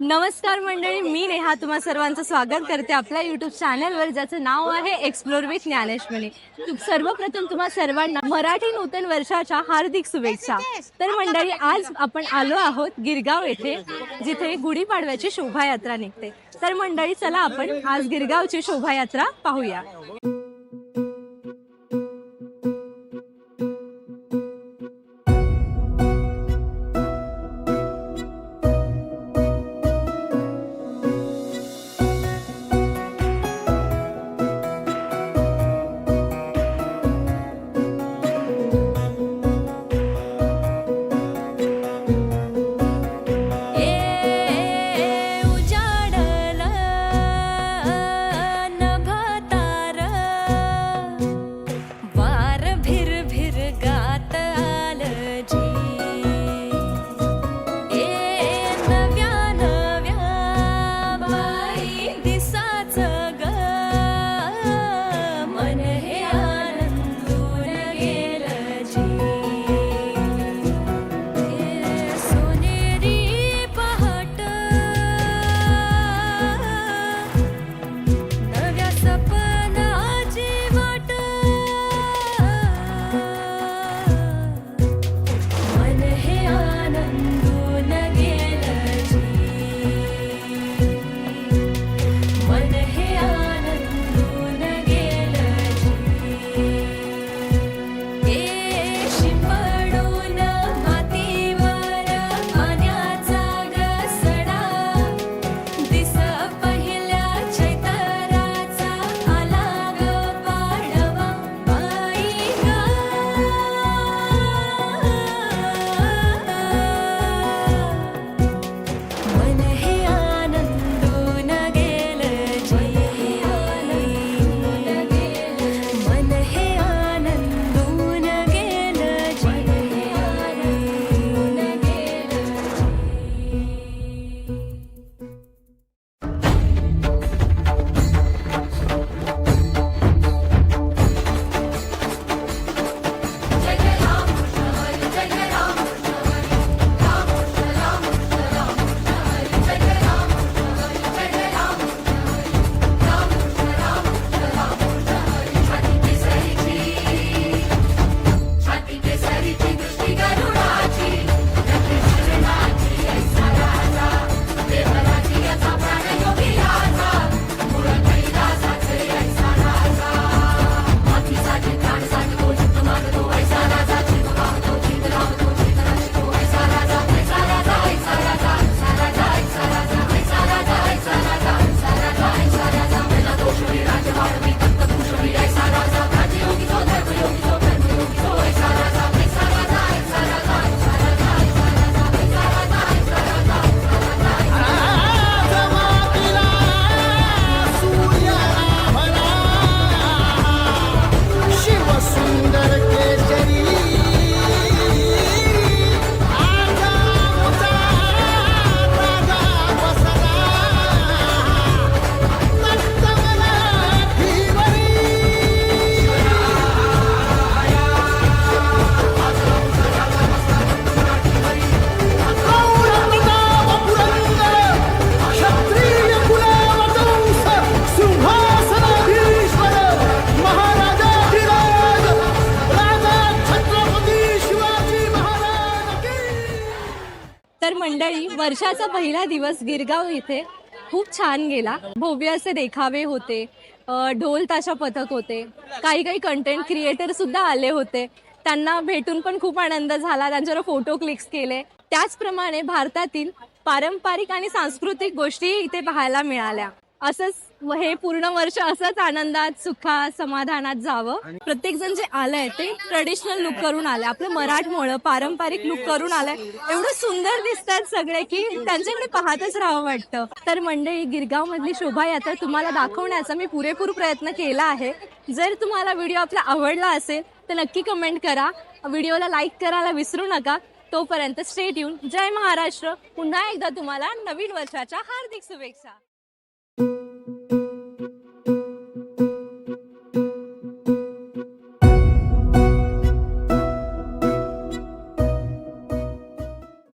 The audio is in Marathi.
नमस्कार मंडळी मी नेहा. तुम्हा सर्वांचं स्वागत करते आपल्या युट्यूब चॅनलवर ज्याचं नाव आहे एक्सप्लोर विथ ज्ञानेश्वरी. सर्वप्रथम तुम्हा सर्वांना मराठी नूतन वर्षाच्या हार्दिक शुभेच्छा. तर मंडळी आज आपण आलो आहोत गिरगाव येथे जिथे गुढीपाडव्याची शोभायात्रा निघते. तर मंडळी चला आपण आज गिरगावची शोभायात्रा पाहूया. मंडळी वर्षाचा पहिला दिवस गिरगाव इथे खूप छान गेला. भव्य असे देखावे होते ढोल ताशा पथक होते काही काही कंटेंट क्रिएटर सुद्धा आले होते. त्यांना भेटून पण खूप आनंद झाला त्यांच्यावर फोटो क्लिक्स केले. त्याचप्रमाणे भारतातील पारंपरिक आणि सांस्कृतिक गोष्टी इथे पाहायला मिळाल्या. असंच हे पूर्ण वर्ष असंच आनंदात सुखात समाधानात जावं. प्रत्येक जण जे आलंय ते ट्रेडिशनल लुक करून आले आपलं मराठमोळं पारंपरिक लुक करून आलंय. एवढं सुंदर दिसतात सगळे की त्यांच्याकडे पाहतच राहावं वाटतं. तर मंडळी गिरगाव मधली शोभायात्रा तुम्हाला दाखवण्याचा मी पुरेपूर प्रयत्न केला आहे. जर तुम्हाला व्हिडिओ आपला आवडला असेल तर नक्की कमेंट करा. व्हिडिओला लाईक करायला विसरू नका. तोपर्यंत स्टेट येऊन जय महाराष्ट्र. पुन्हा एकदा तुम्हाला नवीन वर्षाच्या हार्दिक शुभेच्छा.